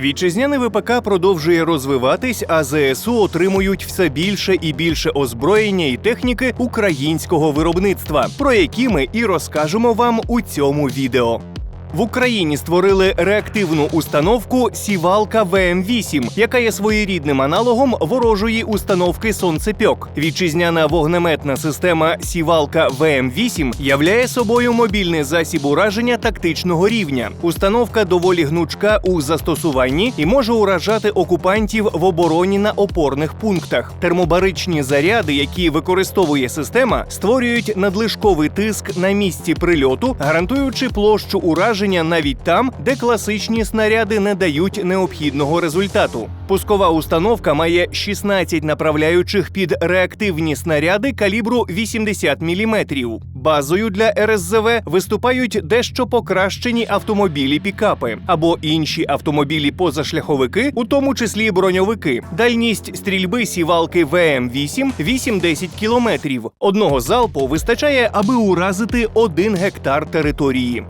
Вітчизняний ВПК продовжує розвиватись, а ЗСУ отримують все більше і більше озброєння і техніки українського виробництва, про які ми і розкажемо вам у цьому відео. В Україні створили реактивну установку Сівалка ВМ-8, яка є своєрідним аналогом ворожої установки Сонцепьок. Вітчизняна вогнеметна система Сівалка ВМ-8 являє собою мобільний засіб ураження тактичного рівня. Установка доволі гнучка у застосуванні і може уражати окупантів в обороні на опорних пунктах. Термобаричні заряди, які використовує система, створюють надлишковий тиск на місці прильоту, гарантуючи площу ураження навіть там, де класичні снаряди не дають необхідного результату. Пускова установка має 16 направляючих під реактивні снаряди калібру 80 мм. Базою для РСЗВ виступають дещо покращені автомобілі пікапи або інші автомобілі позашляховики, у тому числі броньовики. Дальність стрільби сівалки ВМ-8 8-10 кілометрів. Одного залпу вистачає, аби уразити один гектар території.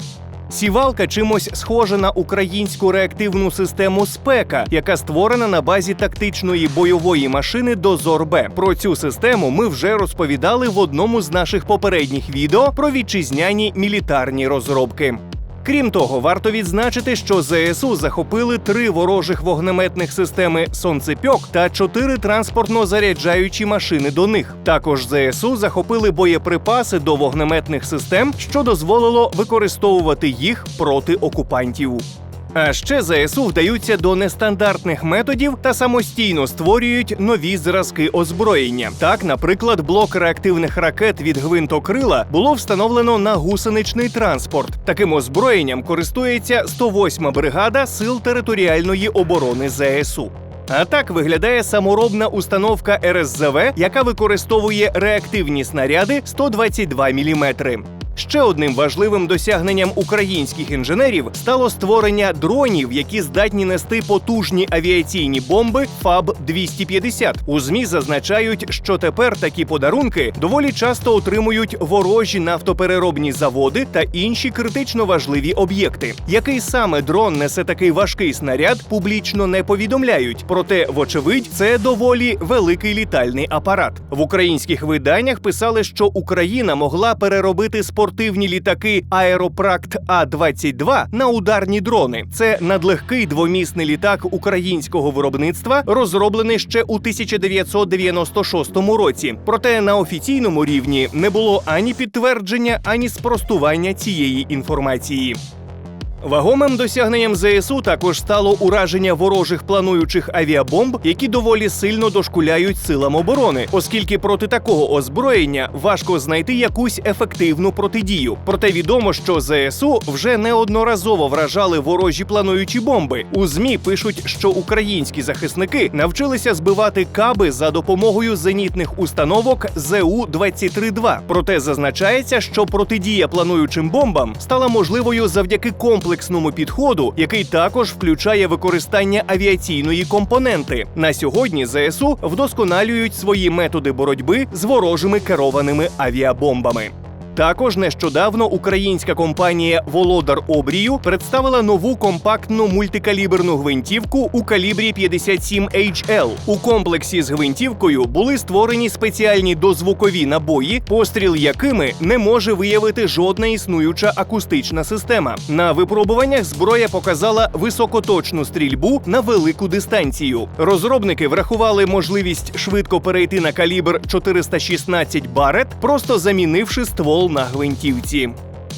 Сівалка чимось схожа на українську реактивну систему спека, яка створена на базі тактичної бойової машини Дозор Б. Про цю систему ми вже розповідали в одному з наших попередніх відео про вітчизняні мілітарні розробки. Крім того, варто відзначити, що ЗСУ захопили три ворожих вогнеметних системи Сонцепьок та чотири транспортно-заряджаючі машини до них. Також ЗСУ захопили боєприпаси до вогнеметних систем, що дозволило використовувати їх проти окупантів. А ще ЗСУ вдаються до нестандартних методів та самостійно створюють нові зразки озброєння. Так, наприклад, блок реактивних ракет від гвинтокрила було встановлено на гусеничний транспорт. Таким озброєнням користується 108-ма бригада сил територіальної оборони ЗСУ. А так виглядає саморобна установка РСЗВ, яка використовує реактивні снаряди 122 мм. Ще одним важливим досягненням українських інженерів стало створення дронів, які здатні нести потужні авіаційні бомби ФАБ 250 У змі зазначають, що тепер такі подарунки доволі часто отримують ворожі нафтопереробні заводи та інші критично важливі об'єкти. Який саме дрон несе такий важкий снаряд, публічно не повідомляють. Проте, вочевидь, це доволі великий літальний апарат. В українських виданнях писали, що Україна могла переробити спортивні літаки Аеропракт А-22 на ударні дрони. Це надлегкий двомісний літак українського виробництва, розроблений ще у 1996 році. Проте на офіційному рівні не було ані підтвердження, ані спростування цієї інформації. Вагомим досягненням ЗСУ також стало ураження ворожих плануючих авіабомб, які доволі сильно дошкуляють силам оборони, оскільки проти такого озброєння важко знайти якусь ефективну протидію. Проте відомо, що ЗСУ вже неодноразово вражали ворожі плануючі бомби. У змі пишуть, що українські захисники навчилися збивати каби за допомогою зенітних установок зу 232 Проте зазначається, що протидія плануючим бомбам стала можливою завдяки комплексу комплексному підходу, який також включає використання авіаційної компоненти. На сьогодні ЗСУ вдосконалюють свої методи боротьби з ворожими керованими авіабомбами. Також нещодавно українська компанія Володар Обрію представила нову компактну мультикаліберну гвинтівку у калібрі 57 HL. У комплексі з гвинтівкою були створені спеціальні дозвукові набої, постріл якими не може виявити жодна існуюча акустична система. На випробуваннях зброя показала високоточну стрільбу на велику дистанцію. Розробники врахували можливість швидко перейти на калібр 416 барет, просто замінивши ствол на гвинтівці.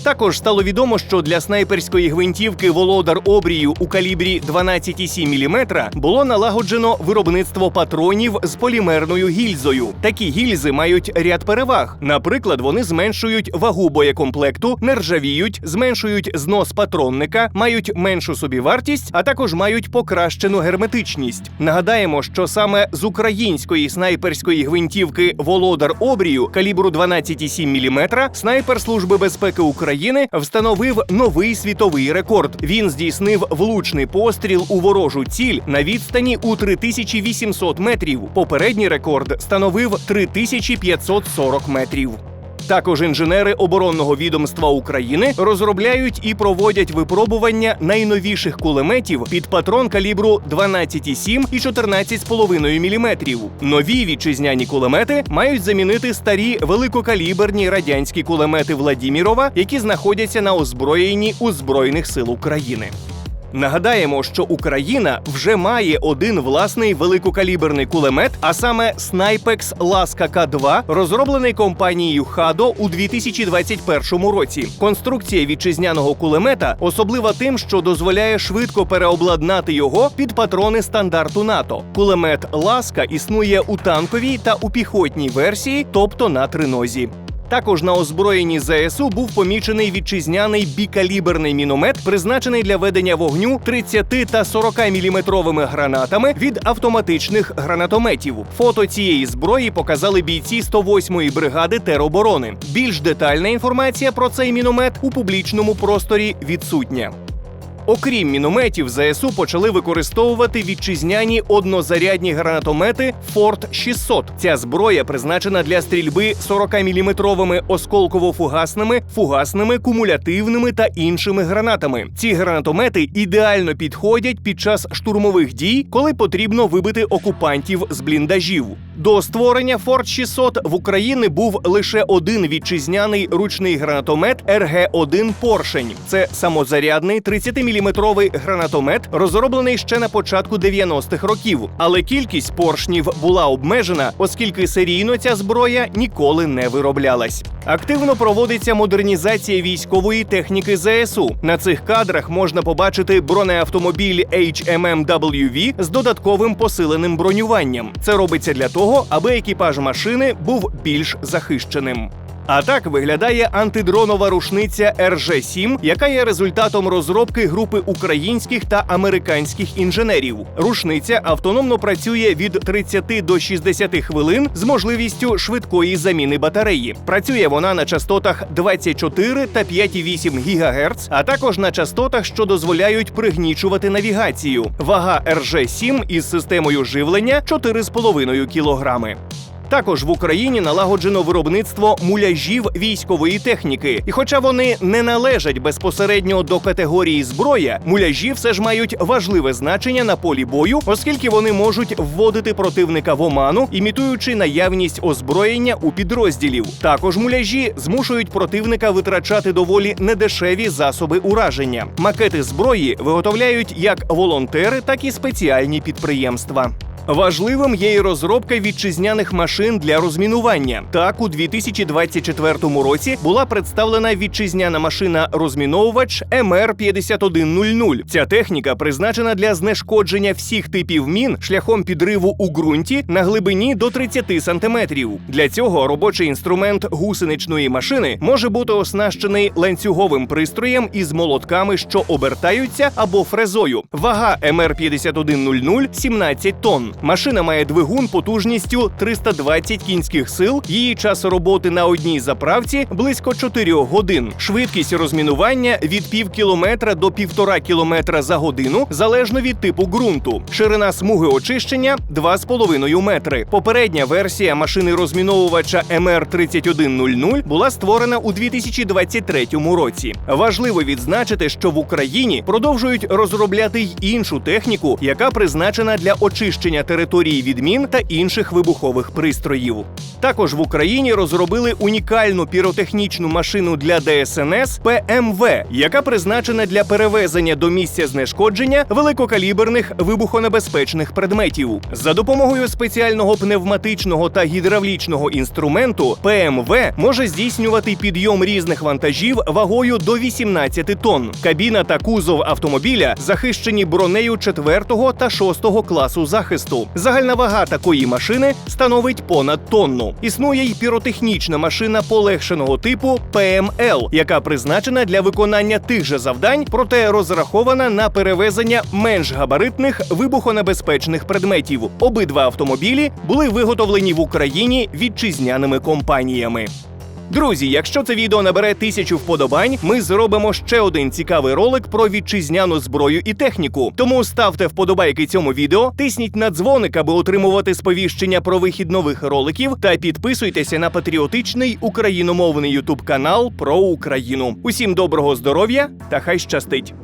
Також стало відомо, що для снайперської гвинтівки Володар Обрію у калібрі 12,7 мм було налагоджено виробництво патронів з полімерною гільзою. Такі гільзи мають ряд переваг. Наприклад, вони зменшують вагу боєкомплекту, нержавіють, зменшують знос патронника, мають меншу собівартість, а також мають покращену герметичність. Нагадаємо, що саме з української снайперської гвинтівки Володар Обрію калібру 12,7 мм снайпер Служби безпеки України України встановив новий світовий рекорд. Він здійснив влучний постріл у ворожу ціль на відстані у 3800 метрів. Попередній рекорд становив 3540 метрів. Також інженери оборонного відомства України розробляють і проводять випробування найновіших кулеметів під патрон калібру 12,7 і 14,5 мм. Нові вітчизняні кулемети мають замінити старі великокаліберні радянські кулемети Владімірова, які знаходяться на озброєнні у Збройних сил України. Нагадаємо, що Україна вже має один власний великокаліберний кулемет, а саме Snipex Ласка К2, розроблений компанією Хадо у 2021 році. Конструкція вітчизняного кулемета особлива тим, що дозволяє швидко переобладнати його під патрони стандарту НАТО. Кулемет Ласка існує у танковій та у піхотній версії, тобто на тринозі. Також на озброєнні ЗСУ був помічений вітчизняний бікаліберний міномет, призначений для ведення вогню 30 та 40 міліметровими гранатами від автоматичних гранатометів. Фото цієї зброї показали бійці 108-ї бригади тероборони. Більш детальна інформація про цей міномет у публічному просторі відсутня. Окрім мінометів, ЗСУ почали використовувати вітчизняні однозарядні гранатомети Форт 600. Ця зброя призначена для стрільби 40-мм осколково-фугасними, фугасними, кумулятивними та іншими гранатами. Ці гранатомети ідеально підходять під час штурмових дій, коли потрібно вибити окупантів з бліндажів. До створення Форт 600 в Україні був лише один вітчизняний ручний гранатомет РГ-1 Поршень. Це самозарядний 30-мм гранатомет, розроблений ще на початку 90-х років. Але кількість поршнів була обмежена, оскільки серійно ця зброя ніколи не вироблялась. Активно проводиться модернізація військової техніки ЗСУ. На цих кадрах можна побачити бронеавтомобіль HMMWV з додатковим посиленим бронюванням. Це робиться для того, аби екіпаж машини був більш захищеним. А так виглядає антидронова рушниця РЖ-7, яка є результатом розробки групи українських та американських інженерів. Рушниця автономно працює від 30 до 60 хвилин з можливістю швидкої заміни батареї. Працює вона на частотах 24 та 5,8 ГГц, а також на частотах, що дозволяють пригнічувати навігацію. Вага РЖ-7 із системою живлення 4,5 кілограми. Також в Україні налагоджено виробництво муляжів військової техніки. І хоча вони не належать безпосередньо до категорії зброя, муляжі все ж мають важливе значення на полі бою, оскільки вони можуть вводити противника в оману, імітуючи наявність озброєння у підрозділів. Також муляжі змушують противника витрачати доволі недешеві засоби ураження. Макети зброї виготовляють як волонтери, так і спеціальні підприємства. Важливим є і розробка вітчизняних машин для розмінування. Так, у 2024 році була представлена вітчизняна машина розміновувач МР 5100 Ця техніка призначена для знешкодження всіх типів мін шляхом підриву у ґрунті на глибині до 30 сантиметрів. Для цього робочий інструмент гусеничної машини може бути оснащений ланцюговим пристроєм із молотками, що обертаються, або фрезою. Вага МР 5100 – 17 тонн. Машина має двигун потужністю 320 кінських сил. Її час роботи на одній заправці близько 4 годин. Швидкість розмінування від пів кілометра до півтора кілометра за годину, залежно від типу ґрунту. Ширина смуги очищення 2,5 метри. Попередня версія машини розміновувача МР 3100 була створена у 2023 році. Важливо відзначити, що в Україні продовжують розробляти й іншу техніку, яка призначена для очищення території від мін та інших вибухових пристроїв. Також в Україні розробили унікальну піротехнічну машину для ДСНС ПМВ, яка призначена для перевезення до місця знешкодження великокаліберних вибухонебезпечних предметів. За допомогою спеціального пневматичного та гідравлічного інструменту ПМВ може здійснювати підйом різних вантажів вагою до 18 тонн. Кабіна та кузов автомобіля захищені бронею 4 та 6 класу захисту. Загальна вага такої машини становить понад тонну. Існує й піротехнічна машина полегшеного типу ПМЛ, яка призначена для виконання тих же завдань, проте розрахована на перевезення менш габаритних вибухонебезпечних предметів. Обидва автомобілі були виготовлені в Україні вітчизняними компаніями. Друзі, якщо це відео набере тисячу вподобань, ми зробимо ще один цікавий ролик про вітчизняну зброю і техніку. Тому ставте вподобайки цьому відео, тисніть на дзвоник, аби отримувати сповіщення про вихід нових роликів, та підписуйтеся на патріотичний україномовний ютуб канал про Україну. Усім доброго здоров'я та хай щастить!